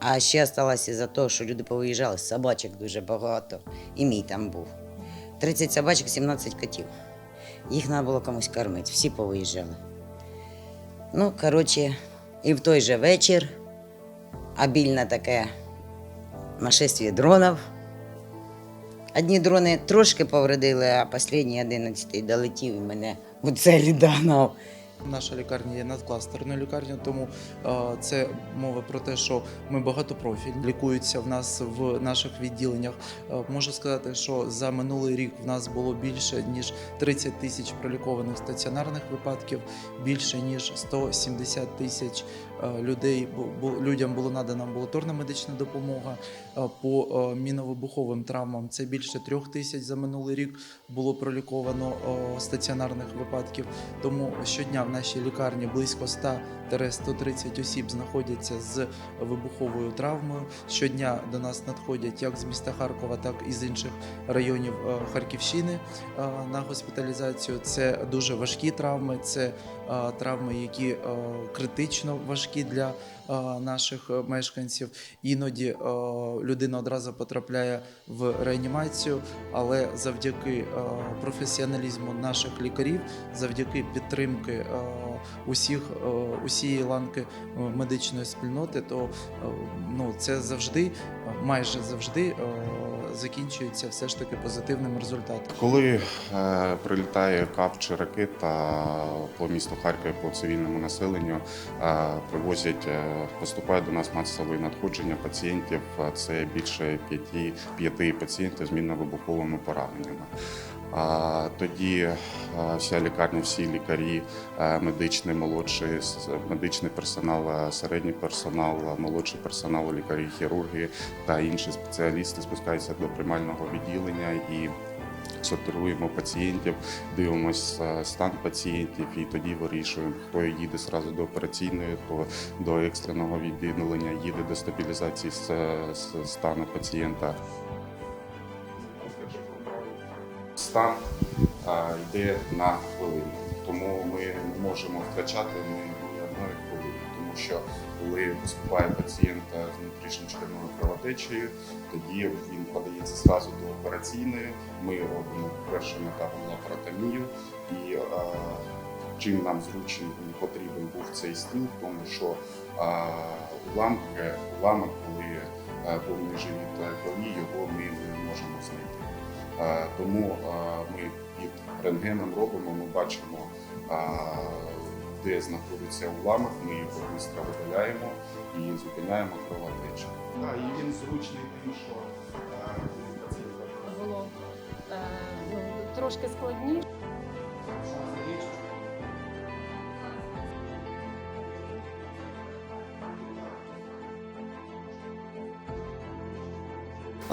А ще сталося за те, що люди повиїжджали, собачок дуже багато. І мій там був. 30 собачок, 17 котів. Їх треба було комусь кормити, всі повиїжджали. Ну, коротше, і в той же вечір обільне таке нашествие дронів. Одні дрони трошки повредили, а останній 11 долетів мене у целі догнав. Наша лікарня є надкластерною лікарнею, тому е, це мова про те, що ми багатопрофіль лікуються в нас в наших відділеннях. Е, можу сказати, що за минулий рік в нас було більше ніж 30 тисяч пролікованих стаціонарних випадків, більше ніж 170 тисяч людей бу- бу- людям було надана амбулаторна медична допомога. Е, По е, міновибуховим травмам це більше трьох тисяч за минулий рік було проліковано е, стаціонарних випадків. Тому щодня в нашій лікарні близько 100-130 осіб знаходяться з вибуховою травмою. Щодня до нас надходять як з міста Харкова, так і з інших районів е, Харківщини е, на госпіталізацію. Це дуже важкі травми, це е, травми, які е, критично важкі для е, наших е, мешканців. Іноді е, людина одразу потрапляє в реанімацію, але завдяки професіоналізму наших лікарів, завдяки підтримки усіх усієї ланки медичної спільноти, то ну це завжди, майже завжди закінчується все ж таки позитивним результатом. Коли е, прилітає кап чи ракета по місту Харкові по цивільному населенню, е, привозять, е, поступає до нас масове надходження пацієнтів. Е, Це більше п'яти п'яти пацієнтів з мінно-вибуховими пораненнями. А тоді е, вся лікарня, всі лікарі, е, медичний, молодший, медичний персонал, е, середній персонал, е, молодший персонал, лікарі, хірурги та інші спеціалісти спускаються до приймального відділення і сортируємо пацієнтів, дивимося стан пацієнтів і тоді вирішуємо, хто їде зразу до операційної, хто до екстреного відділення, їде до стабілізації с- стану пацієнта. Стан а, йде на хвилину, тому ми не можемо втрачати ні одної хвилини, тому що коли поступає пацієнт е, з внутрішньочеревною кровотечею, тоді він подається зразу до операційної. Ми робимо першу етапом лапаротомію і е, чим нам зручно потрібен був цей стіл, тому що е, уламки, уламок, коли е, повний живіт крові, його ми не можемо знайти. Тому ми під рентгеном робимо, ми бачимо, де знаходиться уламок, ми його швидко видаляємо і зупиняємо кровотечу. Так, і він зручний тим, що е, було е, ну, трошки складніше.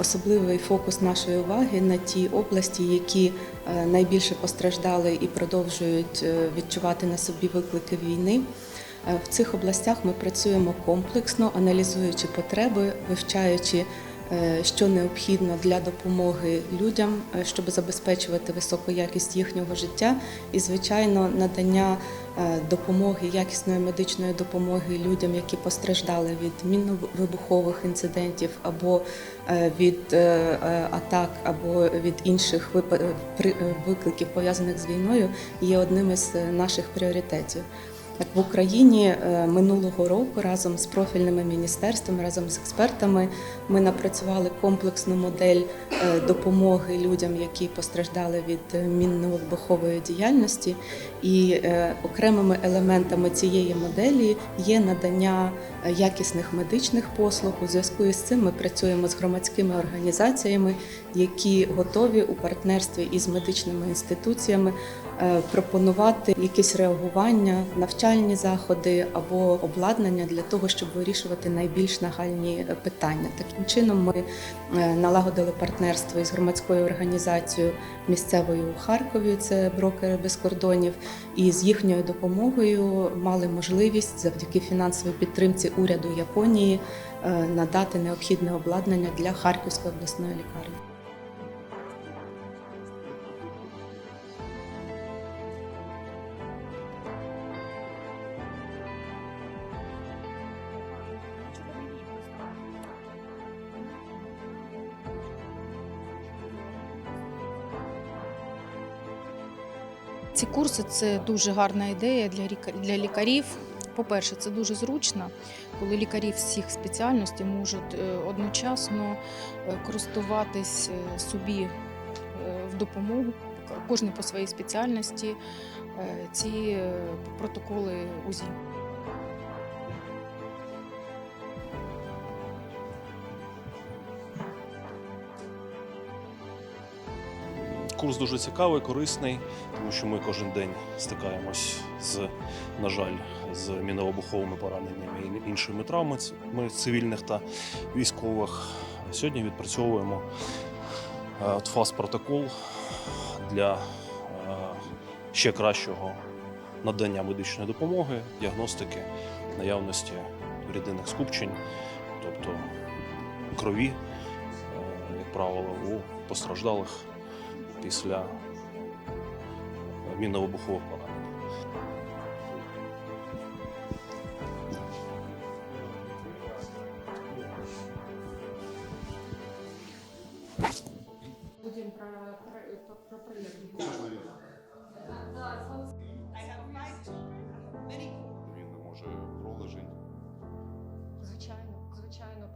Особливий фокус нашої уваги на ті області, які е, найбільше постраждали і продовжують відчувати на собі виклики війни. Е, В цих областях ми працюємо комплексно, аналізуючи потреби, вивчаючи, е, що необхідно для допомоги людям, е, щоб забезпечувати високу якість їхнього життя, і, звичайно, надання допомоги, якісної медичної допомоги людям, які постраждали від мінно-вибухових інцидентів або від атак, або від інших викликів пов'язаних з війною, є одним із наших пріоритетів. В Україні е, минулого року разом з профільними міністерствами, разом з експертами, ми напрацювали комплексну модель е, допомоги людям, які постраждали від е, мінно-вибухової діяльності. І окремими елементами цієї моделі є надання якісних медичних послуг. У зв'язку із цим ми працюємо з громадськими організаціями, які готові у партнерстві із медичними інституціями пропонувати якісь реагування, навчальні заходи або обладнання для того, щоб вирішувати найбільш нагальні е, питання. Таким чином, ми е, налагодили партнерство із громадською організацією місцевою у Харкові, це брокери без кордонів, і з їхньою допомогою мали можливість завдяки фінансовій підтримці уряду Японії е, надати необхідне обладнання для Харківської обласної лікарні. Ці курси це дуже гарна ідея для лікарів. По-перше, це дуже зручно, коли лікарі всіх спеціальностей можуть е, одночасно е, користуватись е, собі в допомогу, кожен по своїй спеціальності, ці протоколи УЗІ. Курс дуже цікавий, корисний, тому що ми кожен день стикаємось з, на жаль, з міновибуховими пораненнями і іншими травмами цивільних та військових. Сьогодні відпрацьовуємо е, фаст-протокол для е, ще кращого надання медичної допомоги, діагностики, наявності рідинних скупчень, тобто крові, е, як правило, у постраждалих після мінно-вибухового поранення. Він може пролежень. Звичайно, звичайно.